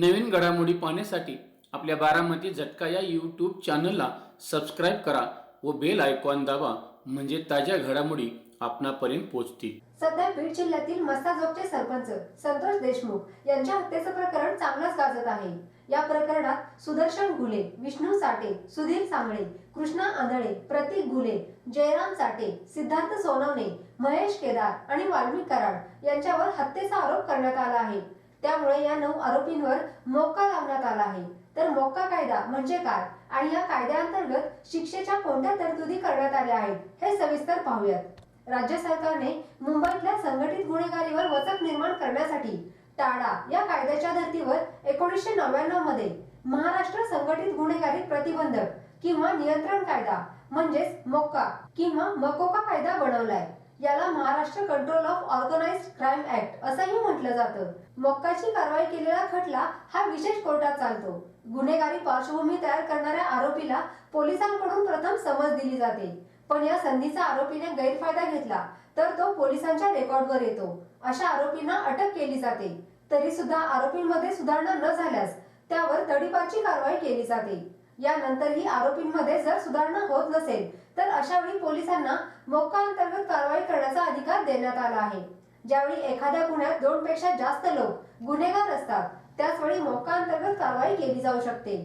नवीन घडामोडी पाहण्यासाठी आपल्या बारामती झटका या यूट्यूब चॅनलला सबस्क्राईब करा व बेल आयकॉन दाबा म्हणजे ताज्या घडामोडी आपणापर्यंत पोहोचतील. सध्या बीड जिल्ह्यातील मस्ताजोगचे सरपंच संतोष देशमुख यांच्या हत्येचं प्रकरण चांगलंच गाजत आहे. या प्रकरणात सुदर्शन घुले विष्णू साठे सुधीर सांगळे कृष्णा आंधळे प्रतीक घुले जयराम साठे सिद्धार्थ सोनवणे महेश केदार आणि वाल्मिक कराड यांच्यावर हत्येचा आरोप करण्यात आला आहे. त्यामुळे या नऊ आरोपींवर मोक्का लावण्यात आला आहे. तर मोक्का कायदा म्हणजे काय? आणि या कायद्याअंतर्गत शिक्षेच्या कोणत्या तरतुदी करण्यात आल्या आहेत हे सविस्तर पाहूयात. राज्य सरकारने मुंबईतल्या संघटित गुन्हेगारीवर वचक निर्माण करण्यासाठी टाडा या कायद्याच्या धर्तीवर एकोणीसशे नव्याण्णवमध्ये महाराष्ट्र संघटित गुन्हेगारी प्रतिबंधक किंवा नियंत्रण कायदा म्हणजेच मोक्का किंवा मकोका कायदा बनवलाय. याला Maharashtra control of organise crime act असंही म्हटलं जातं. मक्काची कारवाई केलेला खटला हा विशेष कोर्टात चालतो. गुन्हेगारी पार्श्वभूमी तयार करणाऱ्या आरोपीला पोलिसांकडून प्रथम समज दिली जाते. पण या संधीचा आरोपीने गैरफायदा घेतला तर तो पोलिसांच्या रेकॉर्डवर येतो. अशा आरोपींना अटक केली जाते. तरी सुद्धा आरोपींमध्ये सुधारणा न झाल्यास त्यावर तडीपारची कारवाई केली जाते. यानंतरही आरोपींमध्ये जर सुधारणा होत नसेल तर अशा वेळी पोलिसांना मोक्का अंतर्गत कारवाई करण्याचा अधिकार देण्यात आला आहे. ज्यावेळी एखाद्या गुन्ह्यात दोन पेक्षा जास्त लोक गुन्हेगार असतात त्याच वेळी मोक्का अंतर्गत कारवाई केली जाऊ शकते.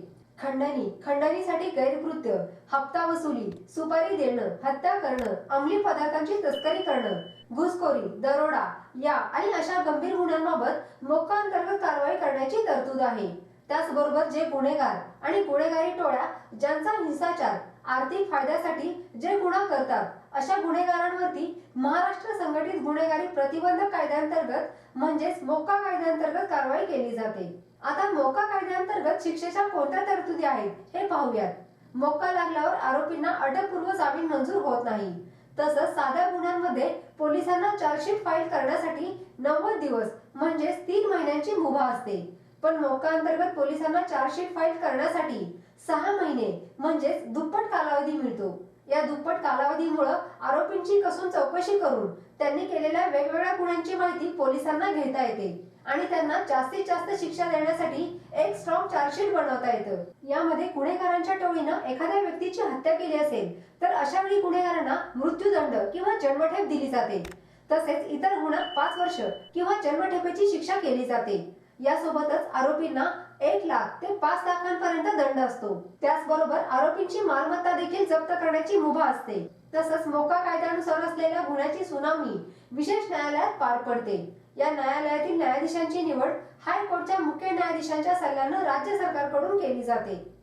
खंडणी खंडणीसाठी गैरकृत्य हप्ता वसुली सुपारी देणं हत्या करणं अंमली पदार्थांची तस्करी करणं घुसखोरी दरोडा या आणि अशा गंभीर गुन्ह्यांबाबत मोक्का अंतर्गत कारवाई करण्याची तरतूद आहे. त्याचबरोबर जे गुन्हेगार आणि गुन्हेगारी टोळ्या ज्यांचा हिंसाचार आर्थिक फायद्यासाठी जे गुन्हा करतात अशा गुन्हेगारांवरती महाराष्ट्र संघटित गुन्हेगारी प्रतिबंधक कायद्यांतर्गत म्हणजेच मोक्का कायद्यांतर्गत कारवाई केली जाते. आता मोक्का कायद्याअंतर्गत शिक्षेच्या कोणत्या तरतुदी आहेत हे पाहूयात. मोक्का लागल्यावर आरोपींना अटकपूर्व जामीन मंजूर होत नाही. तसंच साध्या गुन्ह्यांमध्ये पोलिसांना चार्जशीट फाईल करण्यासाठी नव्वद दिवस म्हणजेच तीन महिन्यांची मुभा असते. पण मोक्का अंतर्गत पोलिसांना चार्जशीट फाईल करण्यासाठी सहा महिने म्हणजेच दुप्पट कालावधी मिळतो. या दुप्पट कालावधीमुळं आरोपींची कसून चौकशी करून त्यांनी केलेल्या वेगवेगळ्या गुन्ह्यांची माहिती पोलिसांना घेता येते आणि त्यांना जास्तीत जास्त शिक्षा देण्यासाठी एक स्ट्रॉंग चार्जशीट बनवता येतं. यामध्ये गुन्हेगारांच्या टोळीनं एखाद्या व्यक्तीची हत्या केली असेल तर अशा वेळी गुन्हेगारांना मृत्यूदंड किंवा जन्मठेप दिली जाते. तसेच इतर गुन्हा पाच वर्ष किंवा जन्मठेपेची शिक्षा केली जाते. यासोबतच आरोपींना एक लाख ते पाच लाखांपर्यंत दंड असतो. त्याचबरोबर आरोपींची मालमत्ता देखील जप्त करण्याची मुभा असते. तसंच मोका कायद्यानुसार असलेल्या गुन्ह्याची सुनावणी विशेष न्यायालयात पार पडते. या न्यायालयातील न्यायाधीशांची निवड हायकोर्टच्या मुख्य न्यायाधीशांच्या सल्ल्यानं राज्य सरकारकडून केली जाते.